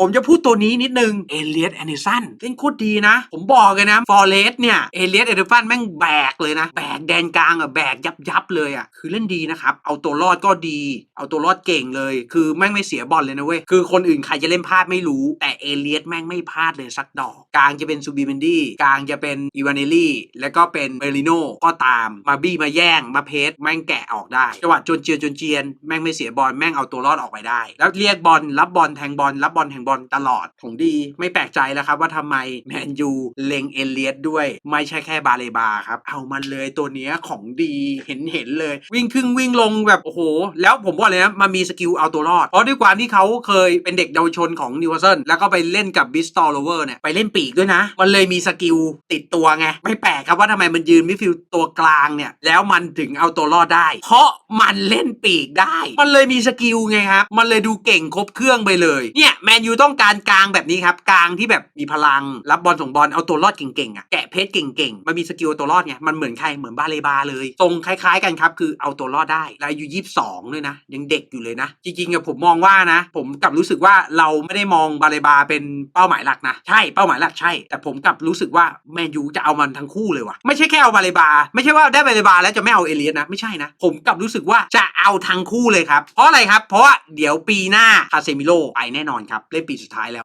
ผมจะพูดตัวนี้นิดนึงเอเลียสแอนิสันเล่นโคตรดีนะ ผมบอกเลยนะฟอร์เรสเนี่ยเอเลียสแอนิสันแม่งแบกเลยนะ แบกแดนกลางอะแบกยับยับเลยอะคือเล่นดีนะครับ เอาตัวรอดก็ดี เอาตัวรอดเก่งเลย คือแม่งไม่เสียบอลเลยนะเว้ย คือคนอื่นใครจะเล่นพลาดไม่รู้ แต่เอเลียสแม่งไม่พลาดเลยสักดอก กลางจะเป็นซูบิเมนดี้กลางจะเป็นอีวานเนลลี่แล้วก็เป็นเมริโนก็ตามมาบี้มาแย่งมาเพสแม่งแกะออกได้จังหวะจนเจียนจนเจียนแม่งไม่เสียบอลแม่งเอาตัวรอดออกไปได้ แล้วเรียกบอลรับบอลแทงบอลรับบอลแทงบอลตลอดของดี ไม่แปลกใจแล้วครับว่าทำไมแมนยูเล็งเอเลียสด้วย ไม่ใช่แค่บาเลบาครับ เอามันเลยตัวเนี้ยของดีเห็นเห็นเลย วิ่งขึ้นวิ่งลงแบบโอ้โห แล้วผมบอกเลยนะมันมีสกิลเอาตัวรอด เพราะด้วยความที่เขาเคยเป็นเด็กเยาวชนของนิวคาสเซิลแล้วก็ไปเล่นกับบิสตอลโลเวอร์เนี่ยไปเล่นปีกด้วยนะ มันเลยมีสกิลติดตัวไงไม่แปลกครับว่าทำไมมันยืนมิดฟิลตัวกลางเนี่ยแล้วมันถึงเอาตัวรอดได้ เพราะมันเล่นปีกได้ มันเลยมีสกิลไงครับมันเลยดูเก่งครบเครื่องไปเลยเนี่ยแมนยูต้องการกลางแบบนี้ครับกลางที่แบบมีพลังรับบอลส่งบอลเอาตัวรอดเก่งๆอะแกะเพชรเก่งๆมันมีสกิลตัวรอดไงมันเหมือนใครเหมือนบาเลบาเลยทรงคล้ายๆกันครับคือเอาตัวรอดได้แล้วอายุยี่สิบสองด้วยนะยังเด็กอยู่เลยนะ จริงๆอะผมมองว่านะ ผมกลับรู้สึกว่าเราไม่ได้มองบาเลบาเป็นเป้าหมายหลักนะใช่เป้าหมายหลักใช่ แต่ผมกลับรู้สึกว่าแมนยูจะเอามันทั้งคู่เลยว่ะไม่ใช่แค่เอาบาเลบา ไม่ใช่ว่าได้บาเลบาแล้วจะไม่เอาเอเลียสนะไม่ใช่นะผมกลับรู้สึกว่าจะเอาทั้งคู่เลยครับเพราะอะไรครับ เพราะเดี๋ยวปีหน้าคาเซมิโลไปแน่นอนครับเล่นปีสุดท้ายแล้ว